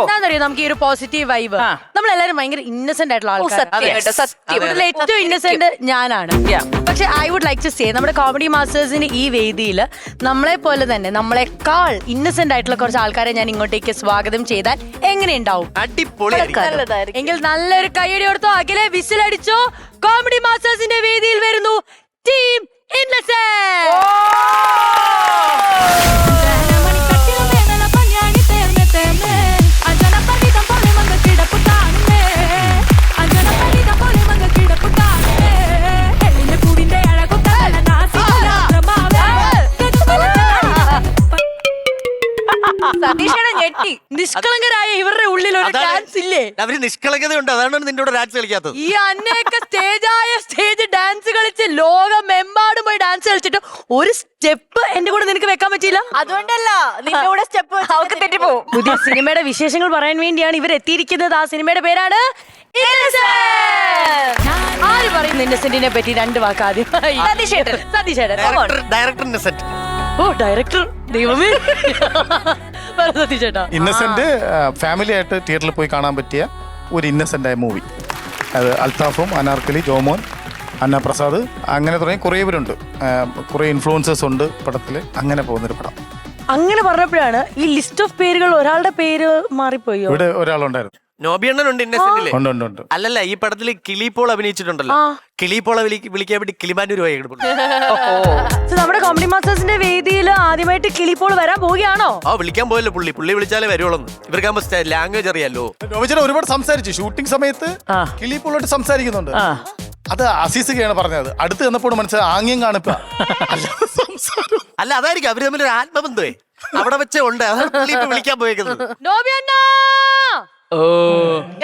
എന്താണെന്നറിയോ നമുക്ക് ഈ ഒരു പോസിറ്റീവ് വൈബ് നമ്മൾ നമ്മളെല്ലാരും ഭയങ്കര ഇന്നസെന്റ് ആയിട്ടുള്ള ആൾക്കാർ ഏറ്റവും ഇന്നസെന്റ് ഞാനാണ്. പക്ഷെ I would like to say നമ്മുടെ കോമഡി മാസ്റ്റേഴ്സിന് ഈ വേദിയിൽ നമ്മളെ പോലെ തന്നെ നമ്മളെക്കാൾ ഇന്നസെന്റ് ആയിട്ടുള്ള കുറച്ച് ആൾക്കാരെ ഞാൻ ഇങ്ങോട്ടേക്ക് സ്വാഗതം ചെയ്താൽ എങ്ങനെയുണ്ടാവും? അടിപൊളി നല്ലതായിരിക്കും. എങ്കിൽ നല്ലൊരു കൈയടി കൊടുത്തോ. അഖിലെ വിസിലടിച്ചോ. കോമഡി മാസ്റ്റേഴ്സിന്റെ വേദിയിൽ വരുന്നു. ടീം സതീഷയുടെ നിഷ്കളങ്കരായ ഇവരുടെ ഉള്ളിൽ ഒരു അതാണ് ഡാൻസ് ഇല്ലേ? അവർ നിഷ്കളങ്കത ഉണ്ട് അതാണ് നിന്റെ കൂടെ ഡാൻസ് കളിക്കാത്തത്. ഈ അന്നയൊക്കെ സ്റ്റേജായ സ്റ്റേജ് ഡാൻസ് കളിച്ച് ലോകമെമ്പാടും പോയി ഡാൻസ് കളിച്ചിട്ട് ഒരു സ്റ്റെപ്പ് എന്റെ കൂടെ നിനക്ക് വെക്കാൻ പറ്റിയില്ല? അതുകൊണ്ടല്ല നിന്റെ കൂടെ സ്റ്റെപ്പ് അവർക്ക് തെറ്റിപ്പോവും. പുതിയ സിനിമയുടെ വിശേഷങ്ങൾ പറയാൻ വേണ്ടിയാണ് ഇവർ എത്തിയിരിക്കുന്നത്. ആ സിനിമയുടെ പേരാണ് Innocent. ആര് പറയുന്നു ഇന്നസെന്റിനെ പറ്റി രണ്ട് വാക്ക് ആദ്യം? സതീഷേട്ടൻ. സതീഷേട്ടൻ ഡയറക്ടർ ഡയറക്ടറിന്റെ സെറ്റ് ഓ ഡയറക്ടർ ദൈവമേ. സതീഷേട്ടാ ഇന്നസെന്റ് ഫാമിലി ആയിട്ട് തിയേറ്ററിൽ പോയി കാണാൻ പറ്റിയ ഒരു ഇന്നസെന്റ് ആയ മൂവി അത് അൽത്താഫും അനാർക്കലി ജോമോൻ അന്നപ്രസാദ് അങ്ങനെ തുടങ്ങി കുറേ പേരുണ്ട്. കുറേ ഇൻഫ്ലുവൻസേഴ്സ് ഉണ്ട് പടത്തിൽ അങ്ങനെ പോകുന്നൊരു പടം. അങ്ങനെ പറഞ്ഞപ്പോഴാണ് ഈ ലിസ്റ്റ് ഓഫ് പേരുകൾ ഒരാളുടെ പേര് മാറിപ്പോയി? ഇവിടെ ഒരാളുണ്ടായിരുന്നു. നോബിയണ്ണനുണ്ട് ഇന്നസെന്റിൽ ഉണ്ട് ഉണ്ട് ഉണ്ട്. അല്ലല്ല ഈ പടത്തിൽ കിളിപോൾ അഭിനയിച്ചിട്ടുണ്ടല്ലോ. കിളിപോളെ വിളി വിളിക്കാൻ വേണ്ടി കിളിമാന്റെ പോയി സോ നമ്മുടെ കോമഡി മാസ്റ്റേഴ്സിന്റെ വേദിയിൽ ആദ്യമായിട്ട് കിളിപ്പോൾ വരാൻ പോവുകയാണോ? ആ വിളിക്കാൻ പോയല്ലോ പുള്ളി. പുള്ളി വിളിച്ചാലേ വരുവുള്ളൂ ഇവർക്കാകുമ്പോ ലാംഗ്വേജ് അറിയാലോ. ഒരുപാട് സംസാരിച്ചു. ഷൂട്ടിംഗ് സമയത്ത് ആ. കിളിപ്പോളോട്ട് സംസാരിക്കുന്നുണ്ട്. ആ. അത് അസീസുകയാണ് പറഞ്ഞത്. അടുത്ത് ചെന്നപ്പോൾ മനസ്സിലായി ആംഗ്യം കാണിപ്പ. സംസാരം. അല്ല അതായിരിക്കും. അവർ തമ്മിൽ ഒരു ആത്മബന്ധമേ അവിടെ വെച്ചേ ഉണ്ട്. അതാണ് പുള്ളി ഇപ്പൊ വിളിക്കാൻ പോയേക്കുന്നത്. നോബി അണ്ണാ ഓ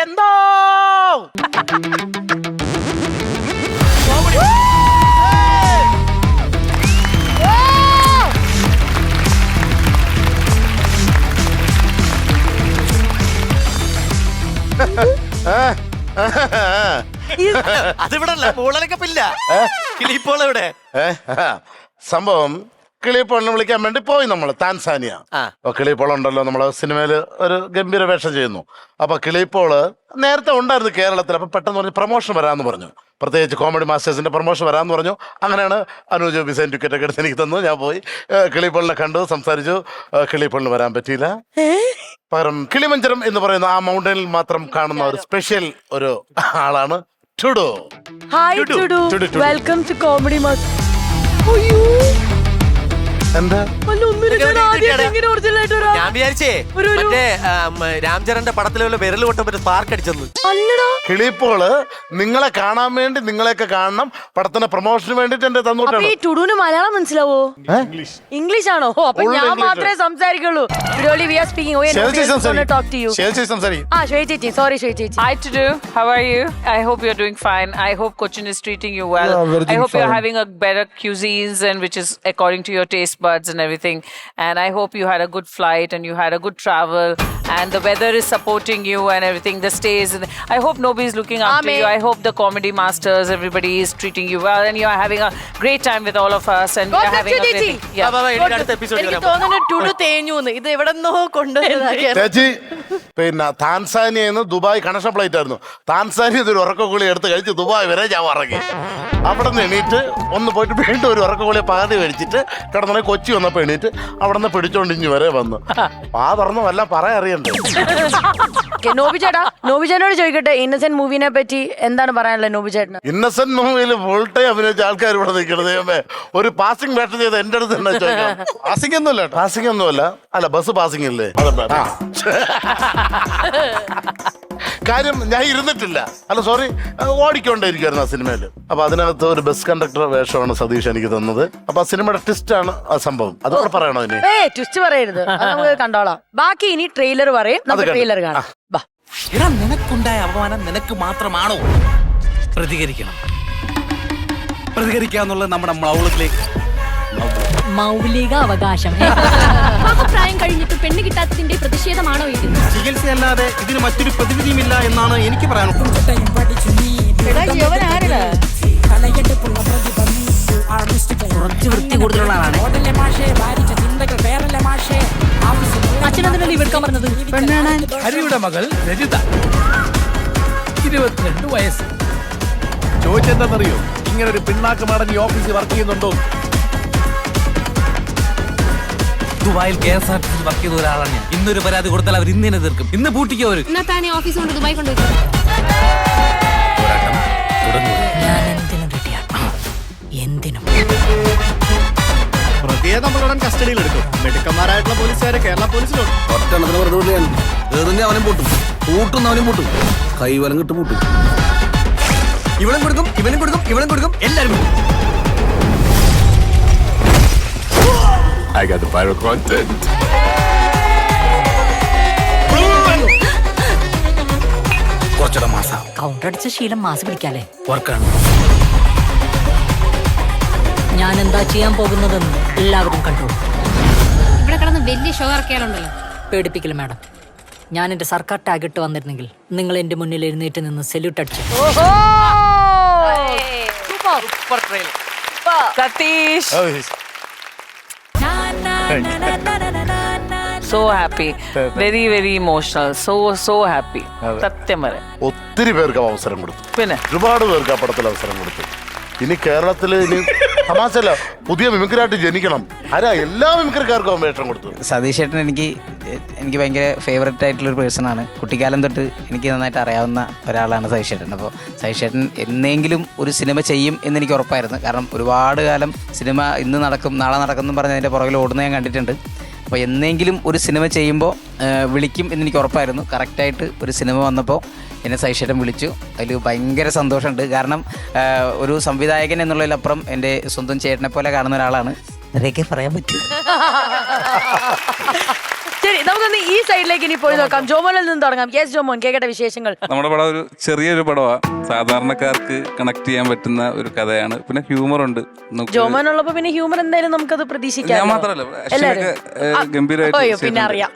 എന്തോ? അതിവിടെ അല്ല മൂളലക്കപ്പില്ല. കിളിപ്പോൾ എവിടെ? ഏ? കിളിപ്പോളിനെ വിളിക്കാൻ വേണ്ടി പോയി നമ്മൾ താൻസാനിയ. അപ്പൊ കിളിപ്പോൾ ഉണ്ടല്ലോ നമ്മൾ സിനിമയിൽ ഒരു ഗംഭീര വേഷം ചെയ്യുന്നു. അപ്പൊ കിളിപ്പോൾ നേരത്തെ ഉണ്ടായിരുന്നു കേരളത്തിൽ അപ്പൊ പെട്ടെന്ന് പറഞ്ഞ് പ്രൊമോഷൻ വരാമെന്ന് പറഞ്ഞു. പ്രത്യേകിച്ച് കോമഡി മാസ്റ്റേഴ്സിന്റെ പ്രൊമോഷൻ വരാമെന്ന് പറഞ്ഞു. അങ്ങനെയാണ് അനുജ് വിസൈൻ ടിക്കറ്റ് ഒക്കെ എടുത്ത് എനിക്ക് തന്നു. ഞാൻ പോയി കിളിപ്പോളിനെ കണ്ടു സംസാരിച്ചു. കിളിപ്പോളിന് വരാൻ പറ്റിയില്ല. പകരം കിളിമഞ്ചരം എന്ന് പറയുന്ന ആ മൗണ്ടനിൽ മാത്രം കാണുന്ന ഒരു സ്പെഷ്യൽ ഒരു ആളാണ് Tudu. Hi. Tudu. Welcome to comedy master എന്താ? ഒന്നും ആദ്യമായിട്ട് ഇങ്ങനെ ഒറിജിനൽ ആയിട്ട് ഒരാ വിചാരിച്ചേ ഒരു- ഒരു- മറ്റേ ആം, രാംചരന്റെ പടത്തിലെ പോലെ വിരൽ കൊട്ടപ്പോ സ്പാർക്ക് അടിച്ചെന്ന് അല്ലടാ കിളിപ്പോൾ നിങ്ങളെ കാണാൻ വേണ്ടി നിങ്ങളെയൊക്കെ കാണണം പടത്തിന്റെ പ്രൊമോഷന് വേണ്ടിട്ട് എന്റെ അപ്പൊ തന്നിട്ടാണ് ഈ ടുഡുവിന് മലയാളം മനസ്സിലാവോ ഇംഗ്ലീഷ് ആണോ ഓ അപ്പൊ Full ഞാൻ English. മാത്രമേ സംസാരിക്കുള്ളൂ വി ആർ സ്പീക്കിംഗ് ഓ ശരി ചേച്ചി സംസാരിക്കും ടോക്ക് ടു യു ശരി ചേച്ചി സംസാരിക്കും ആ ശ്വേത ചേച്ചി സോറി ശ്വേത ചേച്ചി Hi to do. How are you? I hope you're doing fine. I hope Cochin is treating you well. Yeah, we're I doing hope you're fine. having a better cuisines and which is according to your taste buds and everything. And I hope you had a good flight and you had a good travel and the weather is supporting you and everything. The stays. And I hope nobody's looking after Amen. you. I hope the comedy masters, everybody is treating you well and you are having a great time with all of us and God you're bless having you, a great ചേച്ചി. Yeah. എനിക്ക് തോന്നുന്നു ടുടു തേഞ്ഞൂന്ന് ഇത് എവിടെ നിന്നോ കൊണ്ടുവന്നതാ ചേച്ചി പിന്നെ താൻസാനിയെന്ന് ദുബായ് കണക്ഷൻ ഫ്ലൈറ്റ് ആയിരുന്നു. താൻസാനിയ ഒരു ഉറക്കക്കുളി എടുത്ത് കഴിച്ച് ദുബായ് വരെ ഞാൻ ഇറങ്ങി അവിടെ നിന്ന് എണീറ്റ് ഒന്ന് പോയിട്ട് വീണ്ടും ഒരു ഉറക്കക്കുളി പകുതി കഴിച്ചിട്ട് കിടന്നെ കൊച്ചി വന്നപ്പോൾ എണീറ്റ് അവിടെ നിന്ന് പിടിച്ചോണ്ടിഞ്ഞ് വരെ വന്നു. ആ തുറന്നു വല്ല പറയാ അറിയണ്ടേ? Okay, നോബി ചേട്ടാ നോബി ചേട്ടനോട് ചോദിക്കട്ടെ ഇന്നസെന്റ് മൂവിനെ പറ്റി എന്താണ് പറയാനുള്ളത് നോബി ചേട്ടന്? ഇന്നസെന്റ് മൂവിയിൽ ഫുൾ ടൈം അഭിനയിച്ച ആൾക്കാർ ഇവിടെ നിൽക്കണത് ദൈവമേ. ഒരു പാസിംഗ് വേഷം ചെയ്ത് എന്റെ അടുത്ത് തന്നെ ചോദിക്കാം ഒന്നുമല്ല പാസിംഗ് ഒന്നുമല്ല. അല്ല ബസ് പാസിംഗ് അല്ലേ ആ. കാര്യം ഞാൻ ഇരുന്നിട്ടില്ല. അല്ല സോറി ഓടിക്കൊണ്ടേയിരിക്കുമായിരുന്നു ആ സിനിമയിൽ അപ്പൊ അതിനകത്ത് ഒരു ബസ് കണ്ടക്ടർ വേഷമാണ് സതീഷ് എനിക്ക് തന്നത്. അപ്പൊ ആ സിനിമയുടെ ട്വിസ്റ്റ് ആണ് ആ സംഭവം. അതോടെ പറയണോ ഇനി? ഏ ട്വിസ്റ്റ് പറയരുത്. അത് നമുക്ക് കണ്ടോളാം. ബാക്കി ഇനി ട്രെയിലർ പറയും. നമുക്ക് ട്രെയിലർ കാണാം. ബാ എടാ നിനക്കുണ്ടായ അപമാനം നിനക്ക് മാത്രമാണോ? പ്രതികരിക്കണം. പ്രതികരിക്കാന്നുള്ളത് നമ്മുടെ മൗളത്തിലേക്ക് മൗലിക അവകാശം. പെണ്ണ് കിട്ടാത്തതിന്റെ പ്രതിഷേധമാണോ ഇത്? ചികിത്സയല്ലാതെ ഇതിന് മറ്റൊരു പ്രതിവിധിയുമില്ല എന്നാണ് എനിക്ക് പറയാനുള്ളത് വൃത്തി കൂടുതലുള്ള ആളാണ്. ഹരിയുടെ മകൾ രജിത. ഇരുപത്തിരണ്ട് വയസ്സ്. ചോദിച്ചെന്താണെന്നറിയോ ഇങ്ങനെ ഒരു പിണ്ണാക്ക് മാടൻ ഈ ഓഫീസിൽ വർക്ക് ചെയ്യുന്നുണ്ടോ ദുബായിൽ K S R T C work ചെയ്ത ഒരാളാണ് ഞാൻ. ഇന്നൊരു പരാതി കൊടുത്താൽ അവർ ഇന്ന് തന്നെ തീർക്കും ഇന്ന് പൂട്ടിക്കോ അവർ? എന്നാ താനെ ഓഫീസ് കൊണ്ട് ദുബായ് കൊണ്ടുപോയി പോരാട്ടം തുടങ്ങുക. ഞാൻ എന്തിനും റെഡിയാണ് എന്തിനും. പ്രതിയെ നമ്മളുടൻ കസ്റ്റഡിയിൽ എടുക്കും മെടുക്കന്മാരായിട്ടുള്ള പോലീസുകാരെ കേരള പോലീസിലുണ്ട്. ഒറ്റണത്തിന് വെറുതെ വിടുകയാണ് എറിഞ്ഞ അവനും പൊട്ടും. പൂട്ടുന്നവനും പൊട്ടും. കൈവലം കിട്ടും പൂട്ടും. ഇവളും കൊടുക്കും ഇവനും കൊടുക്കും ഇവളും കൊടുക്കും എല്ലാരും കൊടുക്കും. I got the viral content. കുറച്ചുകൂടെ മാസം. കൗണ്ടർ അടിച്ച ശീലം മാസ് പിടിക്കാല്ലേ? വർക്കാണ്. ഞാൻ എന്താ ചെയ്യാൻ പോകുന്നതെന്ന് എല്ലാവരും കണ്ടു. ഇവിടെ കിടന്ന് വലിയ ഷോ ഇറക്കിയാലുണ്ടല്ലോ. പേടിപ്പിക്കില്ല മാഡം? ഞാൻ എന്റെ സർക്കാർ ടാഗ് ഇട്ട് വന്നിരുന്നെങ്കിൽ നിങ്ങൾ എന്റെ മുന്നിൽ എഴുന്നേറ്റ് നിന്ന് സെല്യൂട്ട് അടിച്ചു. ഓഹോ! Super happy very so happy. Very, very emotional. So, so happy. സത്യം വരെ ഒത്തിരി പേർക്ക് അവസരം കൊടുത്തു. പിന്നെ? ഒരുപാട് പേർക്ക് ആ പടത്തിൽ അവസരം കൊടുത്തു. ഇനി കേരളത്തിൽ ഇനി തമാശല്ല പുതിയ മിമിക്രായിട്ട് ജനിക്കണം. ആരാ എല്ലാ മിമിക്രിക്കാർക്കും വേഷം കൊടുത്തു സതീഷ് ചേട്ടൻ എനിക്ക് എനിക്ക് ഭയങ്കര ഫേവററ്റ് ആയിട്ടുള്ള ഒരു പേഴ്സൺ ആണ്. കുട്ടിക്കാലം തൊട്ട് എനിക്ക് നന്നായിട്ട് അറിയാവുന്ന ഒരാളാണ് സതീഷ് ചേട്ടൻ അപ്പോൾ സതീഷ് ചേട്ടൻ എന്നെങ്കിലും ഒരു സിനിമ ചെയ്യും എന്ന് എനിക്ക് ഉറപ്പായിരുന്നു. കാരണം ഒരുപാട് കാലം സിനിമ ഇന്ന് നടക്കും നാളെ നടക്കും എന്ന് പറഞ്ഞ് അതിന്റെ പുറകിൽ ഓടുന്ന ഞാൻ കണ്ടിട്ടുണ്ട്. അപ്പോൾ എന്നെങ്കിലും ഒരു സിനിമ ചെയ്യുമ്പോൾ വിളിക്കും എന്ന് എനിക്ക് ഉറപ്പായിരുന്നു. കറക്റ്റായിട്ട് ഒരു സിനിമ വന്നപ്പോൾ എന്നെ സൈഷേട്ടൻ വിളിച്ചു. അതിൽ ഭയങ്കര സന്തോഷമുണ്ട്. കാരണം ഒരു സംവിധായകൻ എന്നുള്ളതിലപ്പുറം എന്റെ സ്വന്തം ചേട്ടനെ പോലെ കാണുന്ന ഒരാളാണ്. ഇത്രയൊക്കെ പറയാൻ പറ്റും. ശരി നമുക്കൊന്ന് ഈ സൈഡിലേക്ക് ഇനി പോയി നോക്കാം. ജോമോനിൽ നിന്ന് തുടങ്ങാം. യെസ് ജോമോൻ കേക്കട്ടെ വിശേഷങ്ങൾ. നമ്മുടെ പടം ഒരു ചെറിയൊരു പടമാണ് സാധാരണക്കാർക്ക് കണക്ട് ചെയ്യാൻ പറ്റുന്ന ഒരു കഥയാണ്. പിന്നെ ഹ്യൂമർ ഉണ്ട്. ജോമോൻ ഉള്ളപ്പോ പിന്നെ ഹ്യൂമർ എന്തായാലും നമുക്കത് ഞാൻ പ്രതീക്ഷിക്കാം മാത്രമല്ല ഏഹ്, ആ, ഗംഭീരമായിട്ട് പിന്നെ. അറിയാം.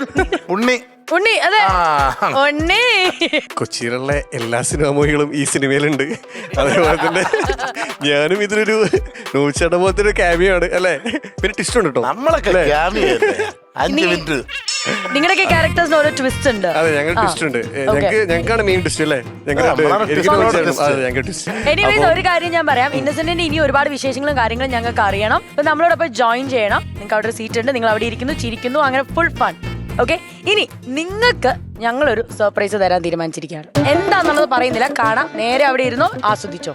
ഉണ്ണി ഉണ്ണി അതെ. ഉണ്ണി. കൊച്ചിയിലുള്ള എല്ലാ സിനിമാ മൂവികളും ഈ സിനിമയിലുണ്ട്. അതേപോലെ തന്നെ ഞാനും ഇതിനൊരു നൂച്ചട പോലത്തെ ഒരു ക്യാമിയാണ് അല്ലേ? പിന്നെ ടിസ്റ്റ് ഉണ്ട് കേട്ടോ നമ്മളൊക്കെ ക്യാമിയല്ലേ അഞ്ച് മിനിറ്റ്. നിങ്ങളുടെയൊക്കെ ക്യാരക്ടേഴ്സിന് ഓരോ ട്വിസ്റ്റ് ഉണ്ട്. അതെ ഞങ്ങൾ ട്വിസ്റ്റ് ഉണ്ട്. ഞങ്ങൾക്കാണ് മെയിൻ ട്വിസ്റ്റ് അല്ലേ? ഞങ്ങൾക്ക് എനിവേസ് ഒരു കാര്യം ഞാൻ പറയാം. ഇന്നസെന്റിന്റെ ഇനി ഒരുപാട് വിശേഷങ്ങളും കാര്യങ്ങളും ഞങ്ങൾക്ക് അറിയണം. അപ്പൊ നമ്മളോടൊപ്പം ജോയിൻ ചെയ്യണം. നിങ്ങൾക്ക് അവിടെ ഒരു സീറ്റ് ഉണ്ട്. നിങ്ങൾ അവിടെ ഇരിക്കുന്നു ചിരിക്കുന്നു. അങ്ങനെ ഫുൾ ഫൺ ഓക്കെ ഇനി നിങ്ങൾക്ക് ഞങ്ങളൊരു സർപ്രൈസ് തരാൻ തീരുമാനിച്ചിരിക്കുകയാണ്. എന്താണെന്നുള്ളത് പറയുന്നില്ല. കാണാം. നേരെ അവിടെ ഇരുന്നോ ആസ്വദിച്ചോ.